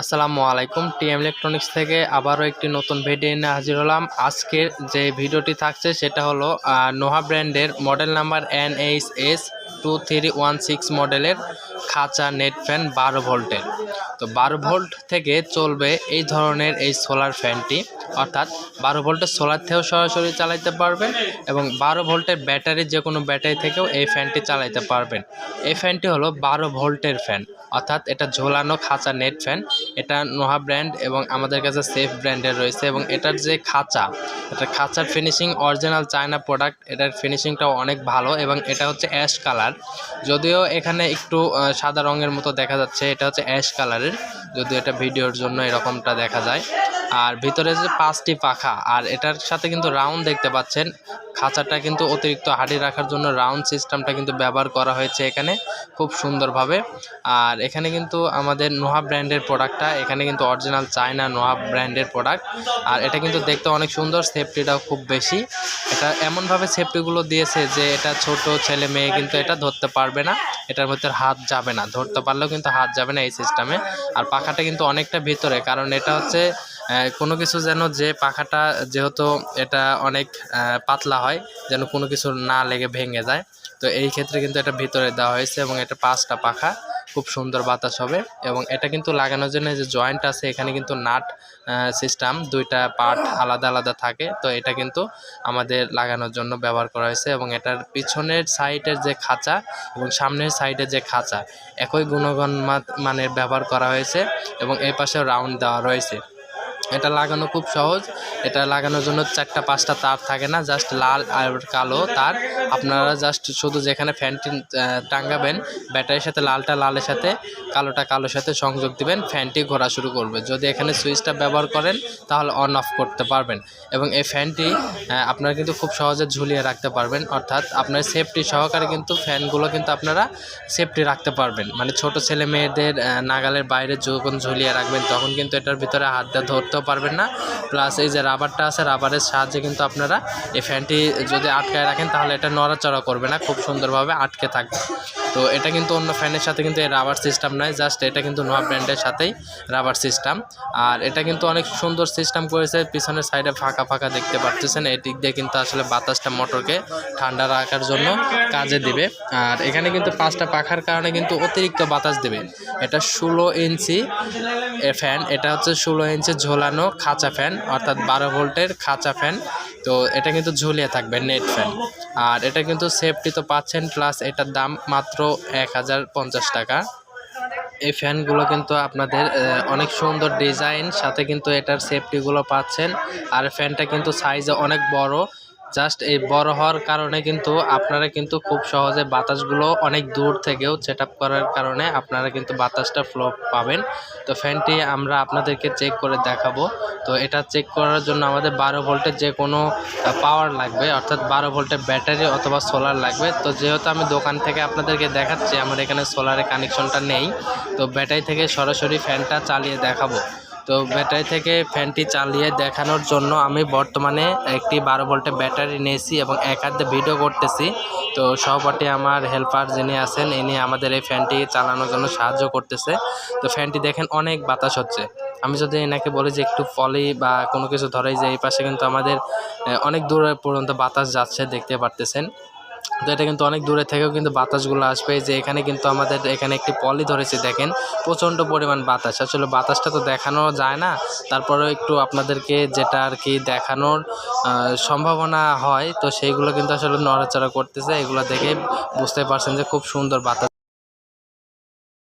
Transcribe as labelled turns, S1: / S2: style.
S1: আসসালামু আলাইকুম। TM electronics থেকে আবারও একটি নতুন ভিডিও নিয়ে হাজির হলাম। আজকের যে ভিডিওটি থাকছে সেটা হলো নোহা ব্র্যান্ডের model number N H S two three one six মডেলের খাঁচা নেট ফ্যান বারো ভোল্টের। তো বারো ভোল্ট থেকে চলবে এই ধরনের এই সোলার ফ্যানটি অর্থাৎ বারো ভোল্টের সোলার থেকেও সরাসরি চালাতে পারবেন এবং বারো ভোল্টের ব্যাটারি যে কোনো ব্যাটারি থেকেও এই ফ্যানটি চালাতে পারবেন। এই ফ্যানটি হলো বারো ভোল্টের ফ্যান অর্থাৎ এটা ঝোলানো খাঁচা নেট ফ্যান এটা নোহা ব্র্যান্ড এবং আমাদের কাছে সেফ ব্র্যান্ডের রয়েছে এবং এটার যে খাঁচা, এটা খাঁচার ফিনিশিং অরিজিনাল চায়না প্রোডাক্ট এটার ফিনিশিংটাও অনেক ভালো এবং এটা হচ্ছে অ্যাশ কালার যদিও এখানে একটু সাদা রঙের মতো দেখা যাচ্ছে, এটা হচ্ছে অ্যাশ কালারের যদিও এটা ভিডিওর জন্য এরকমটা দেখা যায়। আর ভিতরে যে পাঁচটি পাখা, আর এটার সাথে কিন্তু রাউন্ড দেখতে পাচ্ছেন। খাঁচাটা কিন্তু অতিরিক্ত হাঁড়ি রাখার জন্য রাউন্ড সিস্টেমটা কিন্তু ব্যবহার করা হয়েছে এখানে খুব সুন্দরভাবে। আর এখানে কিন্তু আমাদের নোহা ব্র্যান্ডের প্রোডাক্টটা, এখানে কিন্তু অরিজিনাল চায়না নোহা ব্র্যান্ডের প্রোডাক্ট। আর এটা কিন্তু দেখতে অনেক সুন্দর সেফটিটাও খুব বেশি। এটা এমনভাবে সেফটিগুলো দিয়েছে যে এটা ছোট ছেলে মেয়ে কিন্তু এটা ধরতে পারবে না, এটার মধ্যে হাত যাবে না। ধরতে পারলেও কিন্তু হাত যাবে না এই সিস্টেমে আর পাখাটা কিন্তু অনেকটা ভিতরে, কারণ এটা হচ্ছে কোনো কিছু যেন যে পাখাটা, যেহেতু এটা অনেক পাতলা হয়, যেন কোনো কিছু না লেগে ভেঙে যায়, তো এই ক্ষেত্রে কিন্তু এটা ভিতরে দেওয়া হয়েছে এবং এটা পাঁচটা পাখা, খুব সুন্দর বাতাস হবে এবং এটা কিন্তু লাগানোর জন্য যে জয়েন্ট আছে, এখানে কিন্তু নাট সিস্টেম দুইটা পার্ট আলাদা আলাদা থাকে, তো এটা কিন্তু আমাদের লাগানোর জন্য ব্যবহার করা হয়েছে এবং এটার পিছনের সাইডের যে খাঁচা এবং সামনের সাইডের যে খাঁচা, একই গুণগণ মানের ব্যবহার করা হয়েছে এবং এই পাশেও রাউন্ড দেওয়া রয়েছে। এটা লাগানো খুব সহজ। এটা লাগানোর জন্য চারটা, পাঁচটা তার থাকে না জাস্ট লাল আর কালো তার। আপনারা জাস্ট শুধু যেখানে ফ্যানটি টাঙ্গাবেন ব্যাটারির সাথে লালটা লালের সাথে, কালোটা কালোর সাথে সংযোগ দিবেন, ফ্যানটি ঘোরা শুরু করবে। যদি এখানে সুইচটা ব্যবহার করেন, তাহলে অন অফ করতে পারবেন। এবং এই ফ্যানটি আপনারা কিন্তু খুব সহজে ঝুলিয়ে রাখতে পারবেন। অর্থাৎ আপনার সেফটি সহকারে কিন্তু ফ্যানগুলো কিন্তু আপনারা সেফটি রাখতে পারবেন। মানে ছোট ছেলে মেয়েদের নাগালের বাইরে যখন ঝুলিয়ে রাখবেন, তখন কিন্তু এটার ভিতরে হাত দিয়ে ধরতেও পারবেন না। প্লাস এই যে রাবারটা আছে রাবারের সাহায্যে কিন্তু আপনারা এই ফ্যানটি যদি আটকায় রাখেন, তাহলে এটা নড়াচড়া করবে না, খুব সুন্দরভাবে আটকে থাকবে। তো এটা কিন্তু অন্য ফ্যানের সাথে কিন্তু রাবার সিস্টেম নয় জাস্ট এটা কিন্তু নোয়া ব্র্যান্ডের সাথেই রাবার সিস্টেম আর এটা কিন্তু অনেক সুন্দর সিস্টেম করেছে, পিছনের সাইডে ফাঁকা ফাঁকা দেখতে পাচ্ছেন এদিক দিয়ে কিন্তু আসলে বাতাসটা মোটরকে ঠান্ডা রাখার জন্য কাজে দিবে। আর এখানে কিন্তু পাঁচটা পাখার কারণে কিন্তু অতিরিক্ত বাতাস দেবে। এটা ষোলো ইঞ্চি ফ্যান এটা হচ্ছে ষোলো ইঞ্চি ঝোলানো খাঁচা ফ্যান অর্থাৎ বারো ভোল্টের খাঁচা ফ্যান তো এটা কিন্তু ঝুলিয়ে থাকবে নেট ফ্যান। আর এটা কিন্তু সেফটি তো পাচ্ছেন প্লাস এটার দাম মাত্র এক হাজার পঞ্চাশ টাকা। এই ফ্যানগুলো কিন্তু আপনাদের অনেক সুন্দর ডিজাইন সাথে কিন্তু এটার সেফটিগুলো পাচ্ছেন। আর ফ্যানটা কিন্তু সাইজে অনেক বড় জাস্ট এই বড় হওয়ার কারণে কিন্তু আপনারা কিন্তু খুব সহজে বাতাসগুলো অনেক দূর থেকেও সেট করার কারণে আপনারা কিন্তু বাতাসটা ফ্লো পাবেন। তো ফ্যানটি আমরা আপনাদেরকে চেক করে দেখাবো। তো এটা চেক করার জন্য আমাদের বারো ভোল্টের যে কোনো পাওয়ার লাগবে, অর্থাৎ বারো ভোল্টের ব্যাটারি অথবা সোলার লাগবে। তো যেহেতু আমি দোকান থেকে আপনাদেরকে দেখাচ্ছি, আমার এখানে সোলারের কানেকশনটা নেই। তো ব্যাটারি থেকে সরাসরি ফ্যানটা চালিয়ে দেখাবো। তো ব্যাটারি থেকে ফ্যানটি চালিয়ে দেখানোর জন্য আমি বর্তমানে একটি বারো ভোল্টের ব্যাটারি নিয়েছি এবং এক হাতে ভিডিও করতেছি। তো সহপাঠী আমার হেল্পার যিনি আছেন, ইনি আমাদের এই ফ্যানটি চালানোর জন্য সাহায্য করতেছে। তো ফ্যানটি দেখেন অনেক বাতাস হচ্ছে। আমি যদি এনাকে বলি যে একটু ফলি বা কোনো কিছু ধরাই যে এই পাশে কিন্তু আমাদের অনেক দূরে পর্যন্ত বাতাস যাচ্ছে, দেখতে পারতেছেন। তো এটা কিন্তু অনেক দূরে থেকেও কিন্তু বাতাসগুলো আসবে। যে এখানে কিন্তু আমাদের এখানে একটি পলি ধরেছে, দেখেন। প্রচণ্ড পরিমাণ বাতাস। আসলে বাতাসটা তো দেখানো যায় না। তারপরেও একটু আপনাদেরকে যেটা আর কি দেখানোর সম্ভাবনা হয়, তো সেইগুলো কিন্তু আসলে নড়াচড়া করতেছে। এগুলো দেখে বুঝতে পারছেন যে খুব সুন্দর বাতাস।